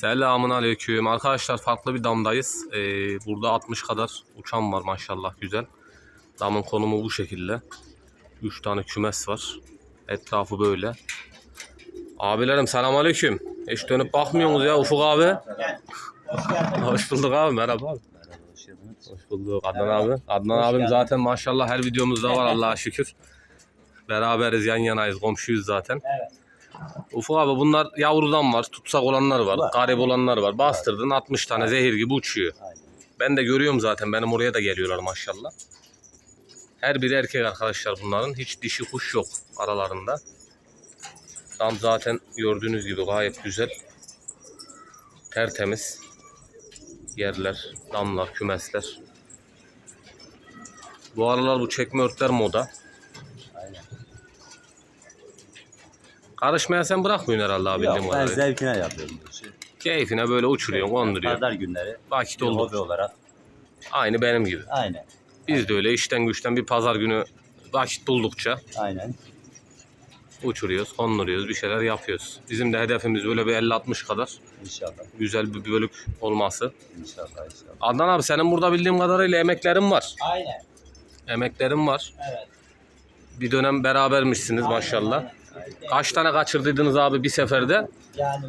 Selamun aleyküm. Arkadaşlar farklı bir damdayız. Ee, burada 60 kadar uçan var maşallah güzel. Damın konumu bu şekilde. 3 tane kümes var. Etrafı böyle. Abilerim selamun aleyküm. Hiç dönüp bakmıyorsunuz ya Ufuk abi. Hoş bulduk abi merhaba abi. Hoş bulduk Adnan abi. Adnan abim zaten maşallah her videomuzda var Allah'a şükür. Beraberiz yan yanayız komşuyuz zaten. Evet. Ufuk abi bunlar yavrudan var, tutsak olanlar var, Var. garip olanlar var. Bastırdın 60 tane zehir gibi uçuyor. Aynen. Ben de görüyorum zaten benim oraya da geliyorlar maşallah. Her biri erkek arkadaşlar bunların. Hiç dişi kuş yok aralarında. Tam zaten gördüğünüz gibi gayet güzel. Tertemiz. Yerler, damlar, kümesler. Bu aralar bu çekme örtler moda. Karışmaya sen bırakmıyorsun herhalde abi Yok, ben zevkine yapıyorum bu işi. Keyfine böyle uçuruyorsun, konduruyorsun. Pazar günleri Vakit bir hobi oldu. olarak. Aynı benim gibi. Aynen. Biz de öyle işten güçten bir pazar günü vakit buldukça Aynen. uçuruyoruz, konduruyoruz, bir şeyler yapıyoruz. Bizim de hedefimiz böyle bir 50-60 kadar İnşallah. güzel bir bölük olması. İnşallah inşallah. Adnan abi senin burada bildiğim kadarıyla emeklerin var. Aynen. Emeklerin var. Evet. Bir dönem berabermişsiniz maşallah. Aynen, aynen. Kaç tane kaçırdıydınız abi bir seferde? Yani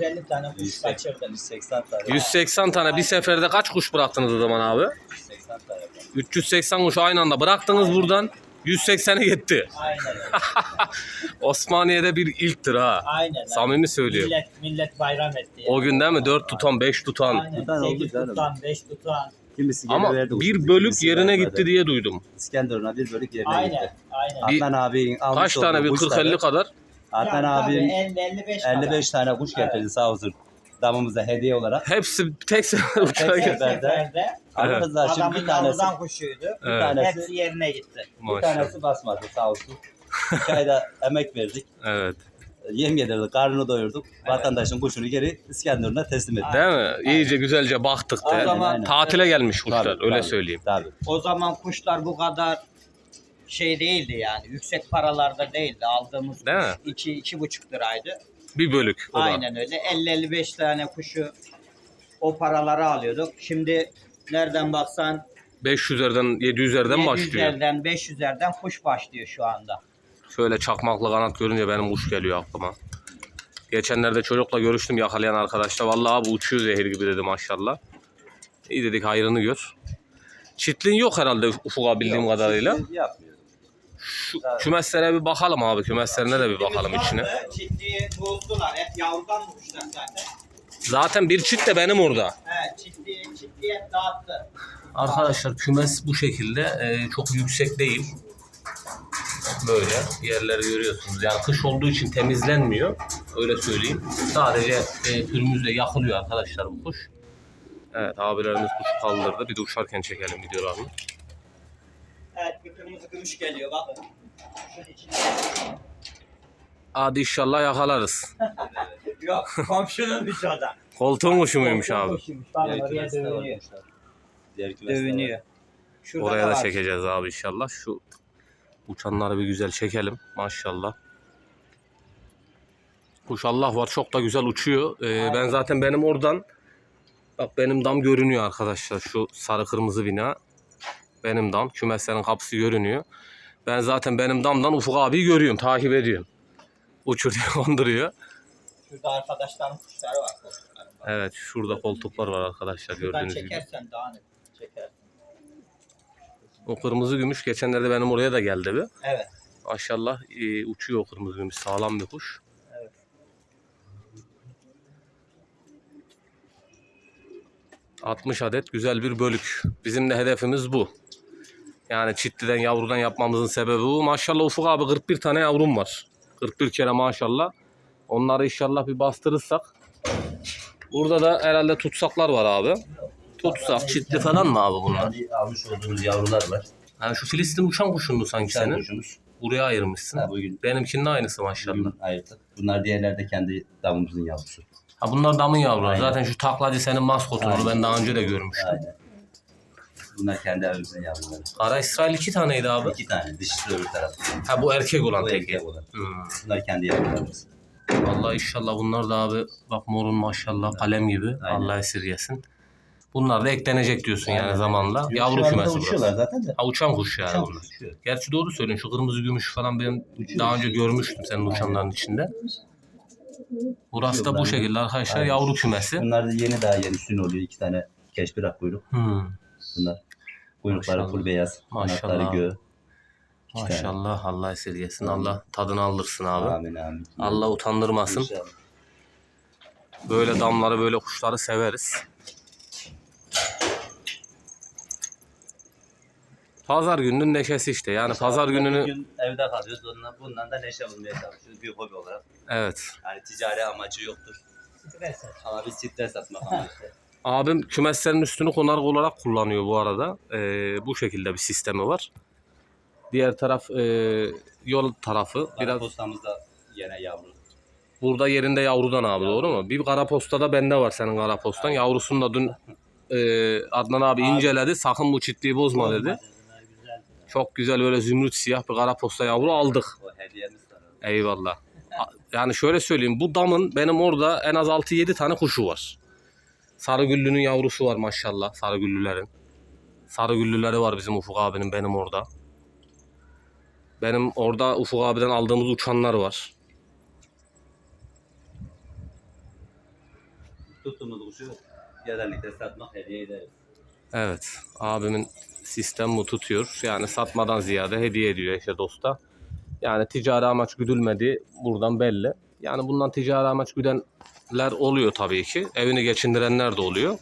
150 tane kuş kaçırdım. 180 tane. 180 tane bir seferde kaç kuş bıraktınız o zaman abi? 180 tane. 380 kuş aynı anda bıraktınız buradan. 180'e gitti. Aynen. Osmaniye'de bir ilktir ha. Aynen. Samimi söylüyorum. Millet, millet bayram etti. O gün değil mi? 4 tutan, 5 tutan. Aynen. Tutan oldu 8 canım. tutan, 5 tutan. Kimisi Ama bir bölük kimisi yerine gitti diye duydum. İskenderun'a bir bölük yerine Aynen. gitti. Aynen. Bir- Adnan abinin almış Kaç tane bir kuşları- 40-50 kadar? Adnan Yani tabii abim 50-55 55 tane kuş getirdi Evet. sağ olsun. Damımıza hediye olarak. Hepsi tek sefer Tek uçağa sefer. geldi. seferde Aramızda şimdi adamın bir tanesi, yavrudan kuşuydu. bir Evet. tanesi, Hepsi yerine gitti. bir Maşallah. tanesi basmadı sağ olsun. İki ayda emek verdik. Evet. Yem yedirdik, karnını doyurduk. Vatandaşın kuşunu geri İskenderun'a teslim ettik. Değil mi? İyice güzelce baktık O de. zaman- Tatile gelmiş kuşlar Tabii, öyle tabii, söyleyeyim. Tabii. O zaman kuşlar bu kadar şey değildi yani. Yüksek paralarda değildi. Aldığımız Değil kuş mi? 2 iki, buçuk liraydı. Bir bölük o da. Aynen öyle. 50-55 tane kuşu o paraları alıyorduk. Şimdi nereden baksan 500'lerden 700'lerden başlıyor. 700'lerden 500'lerden kuş başlıyor şu anda. Şöyle çakmaklı kanat görünce benim kuş geliyor aklıma. Geçenlerde çocukla görüştüm yakalayan arkadaşla. Vallahi abi uçuyor zehir gibi dedi maşallah. İyi dedik hayrını gör. Çitliğin yok herhalde Ufuk abi bildiğim Yok, kadarıyla. Şu kümeslere bir bakalım abi. Kümeslerine de bir bakalım içine. Çiftliği bozdular. Hep yavrudan zaten. Zaten bir çift de benim orada. He, çiftliği, çiftliği hep dağıttı. Arkadaşlar kümes bu şekilde e, çok yüksek değil. Böyle yerleri görüyorsunuz. Yani kış olduğu için temizlenmiyor. Öyle söyleyeyim. Sadece e, pürmüzle yakılıyor arkadaşlar bu kuş. Evet abilerimiz kuşu kaldırdı. Bir de uçarken çekelim videolarını. Evet bir kırmızı gümüş geliyor bakın. Hadi inşallah yakalarız. Yok komşununmuş o da. Koltuğun kuşu muymuş abi? Diğer var. Dövünüyor. Şurada Oraya da var. çekeceğiz abi inşallah. Şu uçanları bir güzel çekelim. Maşallah. Kuş Allah var çok da güzel uçuyor. Ee, ben zaten benim oradan bak benim dam görünüyor arkadaşlar. Şu sarı kırmızı bina. Benim dam. Kümeslerin kapısı görünüyor. Ben zaten benim damdan Ufuk abiyi görüyorum. Takip ediyorum. Uçuruyor, konduruyor. Şurada arkadaşların kuşları var. koltukları var. Evet şurada koltuklar var arkadaşlar Şuradan gördüğünüz gibi. çekersen daha net çekersin. O kırmızı gümüş geçenlerde benim oraya da geldi bir. Evet. Maşallah e, uçuyor o kırmızı gümüş. Sağlam bir kuş. Evet. ...60 adet güzel bir bölük. Bizim de hedefimiz bu. Yani çitliden yavrudan yapmamızın sebebi bu. Maşallah Ufuk abi 41 tane yavrum var. 41 kere maşallah. Onları inşallah bir bastırırsak. Burada da herhalde tutsaklar var abi. Tutsak, çitli falan mı abi bunlar? Kendi almış olduğumuz yavrular var. Yani şu Filistin uçan kuşundu sanki Sen senin. kuşumuz. Buraya ayırmışsın. Ha, bugün, Benimkinin de aynısı maşallah. ayırttık. Bunlar diğerler de kendi damımızın yavrusu. Ha bunlar damın yavruları. Aynen. Zaten şu taklacı senin maskotunu Aynen. ben daha önce de görmüştüm. Aynen. Bunlar kendi evimizin yavruları. Kara İsrail iki taneydi abi. İki tane dişisi öbür tarafta. Ha bu erkek olan Bu teki. erkek olan. Hmm. Bunlar kendi yavrularımız. Vallahi inşallah bunlar da abi bak morun maşallah kalem gibi. Aynen. Allah esirgesin. Bunlar da eklenecek diyorsun yani Aynen. zamanla. Yok, Yavru kümesi uçuyorlar burası. zaten de. Ha, uçan kuş yani Uçan bunlar. kuş uçuyor. Gerçi doğru söylüyorsun. Şu kırmızı gümüş falan ben Uçuyor. daha önce görmüştüm senin uçanların içinde. Burası da bu Uçuyorlar. şekilde arkadaşlar Aynen. yavru kümesi. Bunlar da yeni daha yeni üstün oluyor. İki tane keşpirak kuyruk. Hmm. Bunlar. Kuyrukları Maşallah. full beyaz. Maşallah. Kanatları gö. İki tane. Maşallah Allah esirgesin. Allah tadını aldırsın abi. Amin amin. Allah utandırmasın. İnşallah. Böyle damları böyle kuşları severiz. Pazar gününün neşesi işte. Yani pazar gününü Bugün evde kalıyoruz. Ondan, bundan da neşe bulmaya çalışıyoruz. Bir hobi olarak. evet. Yani ticari amacı yoktur. Ama biz stres atmak amaçlı. Abim kümeslerin üstünü konar olarak kullanıyor bu arada. Ee, bu şekilde bir sistemi var. Diğer taraf e, yol tarafı. Biraz Biraz postamızda yine yavru. burada yerinde yavrudan abi doğru mu? Bir kara posta da bende var senin kara postan. Yavrusunu da dün e, Adnan abi inceledi. Sakın bu çiftliği bozma dedi. Çok güzel böyle zümrüt siyah bir kara posta yavru aldık. O hediyemiz var. Eyvallah. Yani şöyle söyleyeyim. Bu damın benim orada en az 6-7 tane kuşu var. Sarıgüllü'nün yavrusu var maşallah. Sarıgüllülerin. Sarıgüllüleri var bizim Ufuk abinin benim orada. Benim orada Ufuk abiden aldığımız uçanlar var. Tuttuğumuz kuşu genellikle satmak hediye ederiz. Evet. Abimin sistem bu tutuyor. Yani satmadan ziyade hediye ediyor eşe dosta. Yani ticari amaç güdülmediği buradan belli. Yani bundan ticari amaç güdenler oluyor tabii ki. Evini geçindirenler de oluyor.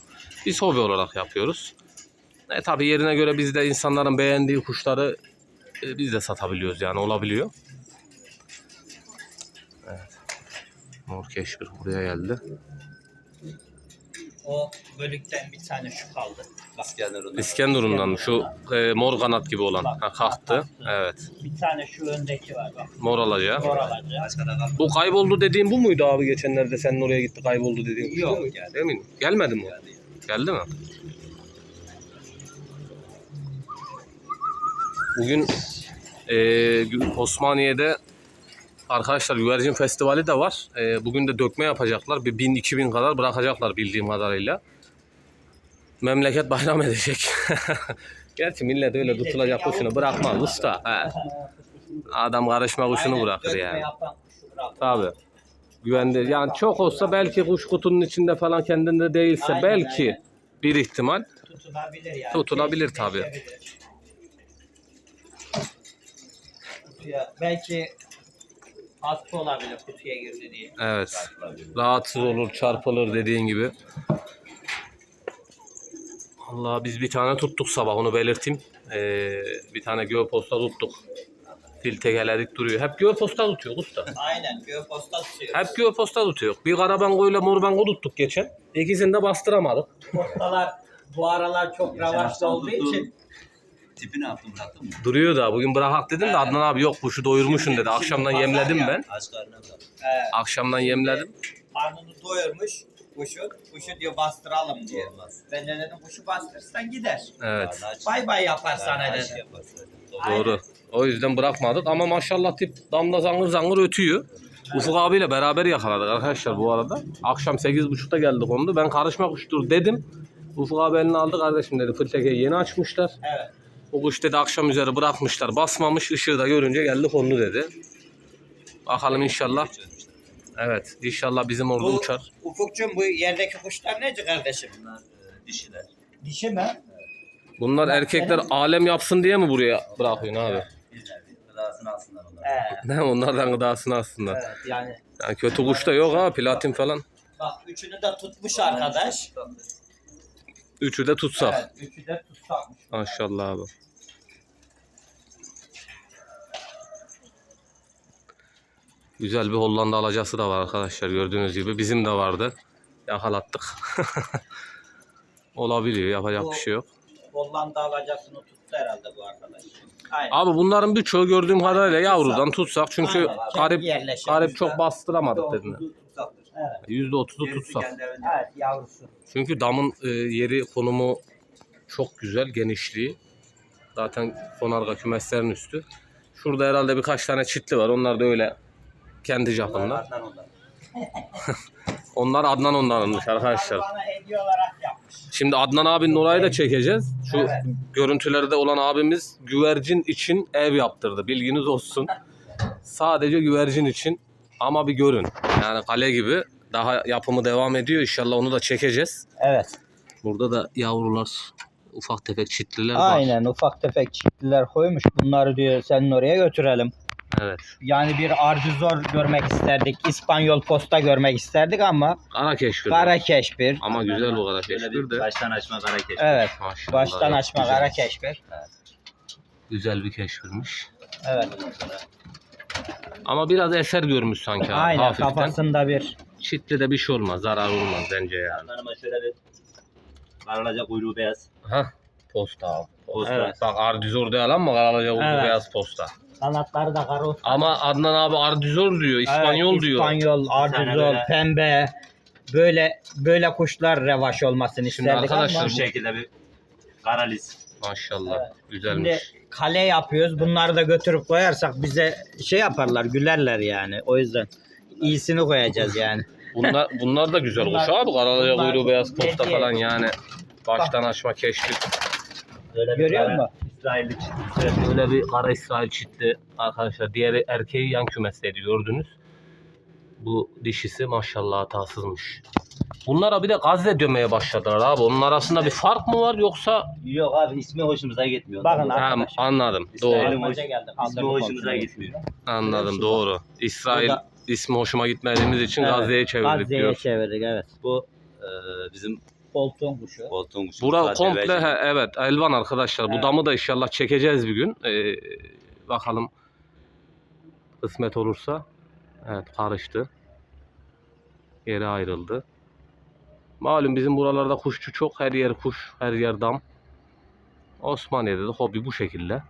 Biz hobi olarak yapıyoruz. E tabii yerine göre biz de insanların beğendiği kuşları e, biz de satabiliyoruz yani olabiliyor. Evet. Mor keşkir buraya geldi. O bölükten bir tane şu kaldı. Bak İskenderun'dan. İskenderun'dan mı? Şu e, mor kanat gibi olan. Ha, kalktı. Evet. bir tane şu öndeki var bak. Mor. Başka da kalmadı. Bu kayboldu dediğin bu muydu abi geçenlerde senin oraya gitti kayboldu dediğin? Yok, değil mi? geldi. Emin. Gelmedi mi? o? Yani Geldi mi? Bugün eee, Osmaniye'de arkadaşlar güvercin festivali de var. Eee, bugün de dökme yapacaklar. Bir 1000-2000 kadar bırakacaklar bildiğim kadarıyla. Memleket bayram edecek. Gerçi millet öyle tutulacak kuşunu bırakmaz usta. He. Adam karışma kuşunu bırakır yani. Tabii. Güvende yani çok olsa belki kuş kutunun içinde falan kendinde değilse Aynen, belki aynen. bir ihtimal. Tutunabilir yani. Tutulabilir. Kutuya belki hasta olabilir kutuya girdi diye. Evet. Rahatsız olur, çarpılır dediğin gibi. Allah biz bir tane tuttuk sabah onu belirteyim. Ee, bir tane göğposta tuttuk. Filtegeledik duruyor. Hep göğposta tutuyor usta. Aynen göğposta tutuyor. Hep göğposta tutuyor. Bir karabango ile morbango tuttuk geçen. İkisini de bastıramadık. Postalar bu aralar çok hafta olduğu için Tipini attım bıraktın mı? Duruyor da bugün bırakak dedim de Adnan abi yok kuşu doyurmuşsun dedi. Akşamdan Şimdi yemledim ya. ben. Aç karnına bırak. e, Akşamdan yemledim. karnını doyurmuş kuşu. Kuşu diyor bastıralım diyor. Olmaz. Ben de dedim kuşu bastırırsan gider. Evet. Bay bay yapar sana dedim. Aynen. Doğru. O yüzden bırakmadık ama maşallah tip damla zangır zangır ötüyor. Ufuk abiyle beraber yakaladık arkadaşlar bu arada. Akşam 8.30'da geldik onu. Ben karışma kuştur dedim. Ufuk abi elini aldı kardeşim dedi. Fırtekeyi yeni açmışlar. Evet. O kuş dedi akşam üzeri bırakmışlar. Basmamış ışığı da görünce geldi kondu dedi. Bakalım inşallah. Evet inşallah bizim orada Bu, uçar. Ufukcuğum bu yerdeki kuşlar neci kardeşim? Bunlar e, dişiler. Dişi mi? Bunlar erkekler alem yapsın diye mi buraya bırakıyorsun abi? Bir nevi gıdasını alsınlar onlar. He. Ne onlardan gıdasını aslında. Evet yani Yani kötü kuş da yok ha platin falan. bak üçünü de tutmuş arkadaş. Üçü de tutsak. Evet, üçü de tutsakmış. Maşallah abi. Güzel bir Hollanda alacası da var arkadaşlar gördüğünüz gibi. Bizim de vardı. Yakalattık. Olabiliyor yapacak bir şey yok. Hollanda alacasını tuttu herhalde bu arkadaş. Aynen. Abi bunların birçoğu gördüğüm kadarıyla yavrudan tutsak. Çünkü Aynen, garip, garip çok bastıramadık dediler. %30'u Gerisi tutsak. Evet yavrusu. Çünkü damın e, yeri konumu çok güzel genişliği. Zaten konarga kümeslerin üstü. Şurada herhalde birkaç tane çitli var. Onlar da öyle kendi çapında. onlar. Adnan onlarınmış arkadaşlar. Bana hediye olarak yapmış. Şimdi Adnan abinin orayı da çekeceğiz. Şu Evet. görüntülerde olan abimiz güvercin için ev yaptırdı. Bilginiz olsun. Sadece güvercin için ama bir görün. Yani kale gibi daha yapımı devam ediyor. İnşallah onu da çekeceğiz. Evet. Burada da yavrular ufak tefek çitliler var. Aynen ufak tefek çiftliler koymuş. Bunları diyor senin oraya götürelim. Evet. Yani bir ardizor görmek isterdik. İspanyol posta görmek isterdik ama Kara keşfir. kara keşbir. Ama güzel bu kara keşfir bir de. baştan açma kara keşif. Evet. Maşallah. Baştan ya, açma güzel. kara keşfir. Güzel bir keşfirmiş. Evet. Ama biraz eser görmüş sanki abi. Aynen hafiften. kafasında bir Çitli de bir şey olmaz. Zarar olmaz bence yani. Hanıma şöyle bir karalaca kuyruğu beyaz. Hah. Posta abi. Posta. Evet. Bak Ardizor değil ama Karalaca Evet. beyaz posta. Kanatları da kara. Ama Adnan abi Ardizor diyor, İspanyol Evet, diyor. İspanyol, böyle- pembe. Böyle böyle kuşlar revaş olmasını Şimdi isterdik arkadaşlar ama Bu şekilde bir karalis. Maşallah. Evet. Güzelmiş. şimdi kale yapıyoruz. Bunları da götürüp koyarsak bize şey yaparlar, gülerler yani. O yüzden iyisini koyacağız yani. Bunlar bunlar da güzel Bunlar- kuş abi. Karalaca bunlar kuyruğu beyaz posta falan yani. Baştan açma keşfi. Görüyor kara musun? İsraillik. Böyle bir kara İsrail çitli arkadaşlar. Diğeri erkeği yan kümesteydi gördünüz. Bu dişisi maşallah hatasızmış. Bunlara bir de gazle dömeye başladılar abi. Onun arasında bir fark mı var yoksa? Yok abi ismi hoşumuza gitmiyor. Bakın Ondan abi. Ha, Arkadaş. anladım. İsrail'in Doğru. hoş- geldi, ismi hoşumuza kontrolü. gitmiyor. Anladım doğru. İsrail Burada- ismi hoşuma gitmediğimiz için Evet, Gazze'ye çevirdik Gazze'ye diyor. çevirdik evet. Bu e, bizim Koltuğun kuşu. koltuğun kuşu. Bura komple he, evet elvan arkadaşlar. Bu Evet. damı da inşallah çekeceğiz bir gün. Ee, bakalım kısmet olursa. Evet karıştı. Geri ayrıldı. Malum bizim buralarda kuşçu çok. Her yer kuş, her yer dam. Osmaniye'de de hobi bu şekilde.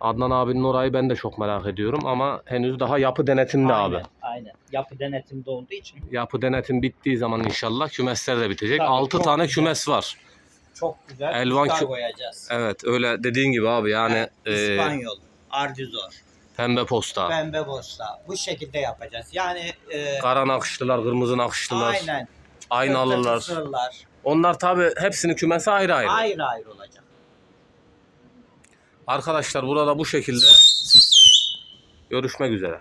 Adnan abinin orayı ben de çok merak ediyorum ama henüz daha yapı denetimde abi. Aynen. Yapı denetimde olduğu için Yapı denetim bittiği zaman inşallah kümesler de bitecek. Tabii, 6 çok tane güzel. kümes var. çok güzel Elvan kü- koyacağız. Evet öyle dediğin gibi abi yani e, İspanyol, ardizor, pembe posta. pembe bosta. Bu şekilde yapacağız. Yani e, Kara nakışlılar, kırmızı nakışlılar, aynen. aynalılar. Kırtısırlar. Onlar tabi hepsinin kümesi ayrı ayrı. Ayrı ayrı olacak. Arkadaşlar burada bu şekilde görüşmek üzere.